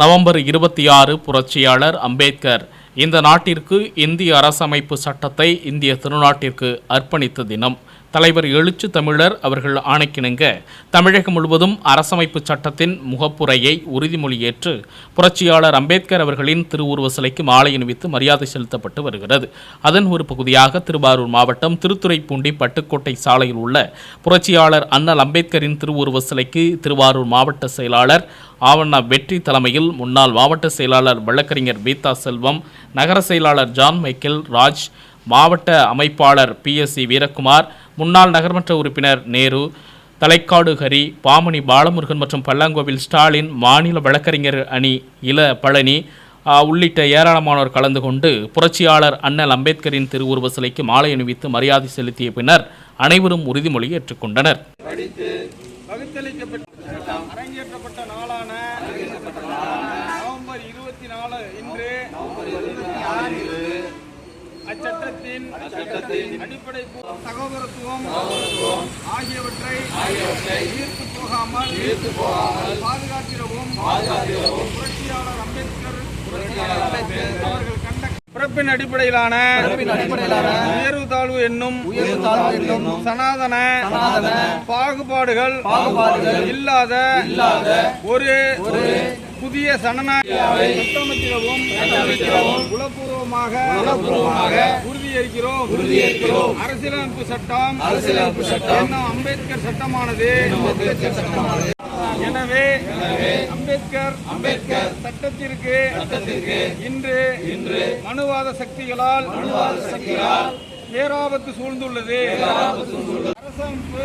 November இருபத்தி ஆறு புரட்சியாளர் அம்பேத்கர் இந்த நாட்டிற்கு இந்திய அரசமைப்பு சட்டத்தை இந்திய திருநாட்டிற்கு அர்ப்பணித்த தினம். தலைவர் எழுச்சு தமிழர் அவர்கள் ஆணைக்கிணங்க. தமிழகம் முழுவதும் அரசமைப்பு சட்டத்தின் முகப்புரையை உறுதிமொழி ஏற்று புரட்சியாளர் அம்பேத்கர் அவர்களின் திருவுருவ சிலைக்கு மாலை அணிவித்து மரியாதை செலுத்தப்பட்டு வருகிறது. அதன் ஒரு பகுதியாக திருவாரூர் மாவட்டம் திருத்துறைப்பூண்டி பட்டுக்கோட்டை சாலையில் உள்ள புரட்சியாளர் அண்ணல் அம்பேத்கரின் திருவுருவ சிலைக்கு திருவாரூர் மாவட்ட செயலாளர் ஆவண்ணா வெற்றி தலைமையில் முன்னாள் மாவட்ட செயலாளர் வழக்கறிஞர் பீதா செல்வம் நகர செயலாளர் ஜான் மைக்கேல் ராஜ் மாவட்ட அமைப்பாளர் பி எஸ் சி வீரகுமார் முன்னாள் நகர்மன்ற உறுப்பினர் நேரு தலைக்காடு ஹரி பாமணி பாலமுருகன் மற்றும் பல்லாங்கோவில் ஸ்டாலின் மாநில வழக்கறிஞர் அணி இள பழனி உள்ளிட்ட ஏராளமானோர் கலந்து கொண்டு புரட்சியாளர் அண்ணல் அம்பேத்கரின் திருவுருவ சிலைக்கு மாலை அணிவித்து மரியாதை செலுத்திய பின்னர் அனைவரும் உறுதிமொழி ஏற்றுக்கொண்டனர். அரங்கேற்றப்பட்ட நாளான நவம்பர் இருபத்தி நாலு இன்று அச்சட்டத்தின் அடிப்படை சகோதரத்துவம் ஆகியவற்றை ஈர்த்து போகாமல் பாதுகாத்திடவும் புரட்சியாளர் அம்பேத்கர் அவர்கள் கண்ட பிறப்பின் அடிப்படையிலான உயர்வு தாழ்வு என்னும் சனாதன பாகுபாடுகள் பாகுபாடுகள் இல்லாத ஒரு புதிய சனநாயக கட்டமைத்திடவும் உளப்பூர்வமாக உளப்பூர்வமாக உறுதியேற்கிறோம். உறுதியேற்கிறோம். அரசியலமைப்பு சட்டம் அரசியலமைப்பு சட்டம் அம்பேத்கர் சட்டமானது? எனவே அம்பேத்கர் அம்பேத்கர் சட்டத்திற்கு சட்டத்திற்கு இன்று இன்று மனுவாத சக்திகளால் மனுவாத சக்திகளால் பேராபத்து சூழ்ந்துள்ளது. அரசமைப்பு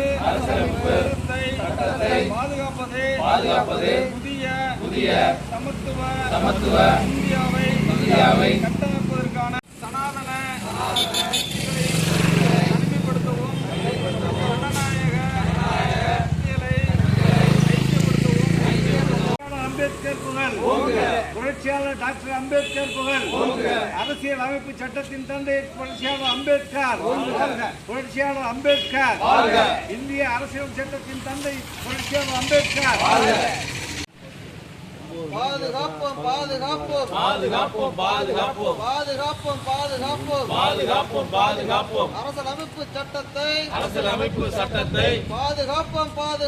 பாதுகாப்பதே பாதுகாப்பதே புதிய புதிய சமத்துவ சமத்துவ இந்தியாவை இந்தியாவை கட்டமைப்பதற்கான சனாதன தனிமைப்படுத்தவும் அம்பேத்கர் புகழ் புரட்சியாளர் டாக்டர் அம்பேத்கர் புகழ் அரசியல் அமைப்பு சட்டத்தின் தந்தை புரட்சியாளர் அம்பேத்கர் புரட்சியாளர் அம்பேத்கர் இந்திய அரசியல் சட்டத்தின் தந்தை புரட்சியாளர் அம்பேத்கர் பாதுகாப்போம். பாதுகாப்போம் பாதுகாப்போம். பாதுகாப்போம் பாதுகாப்போம். பாதுகாப்போம் பாதுகாப்போம். பாதுகாப்போம் அரசியலமைப்பு சட்டத்தை அரசியலமைப்பு சட்டத்தை பாதுகாப்போம் பாதுகாப்போம்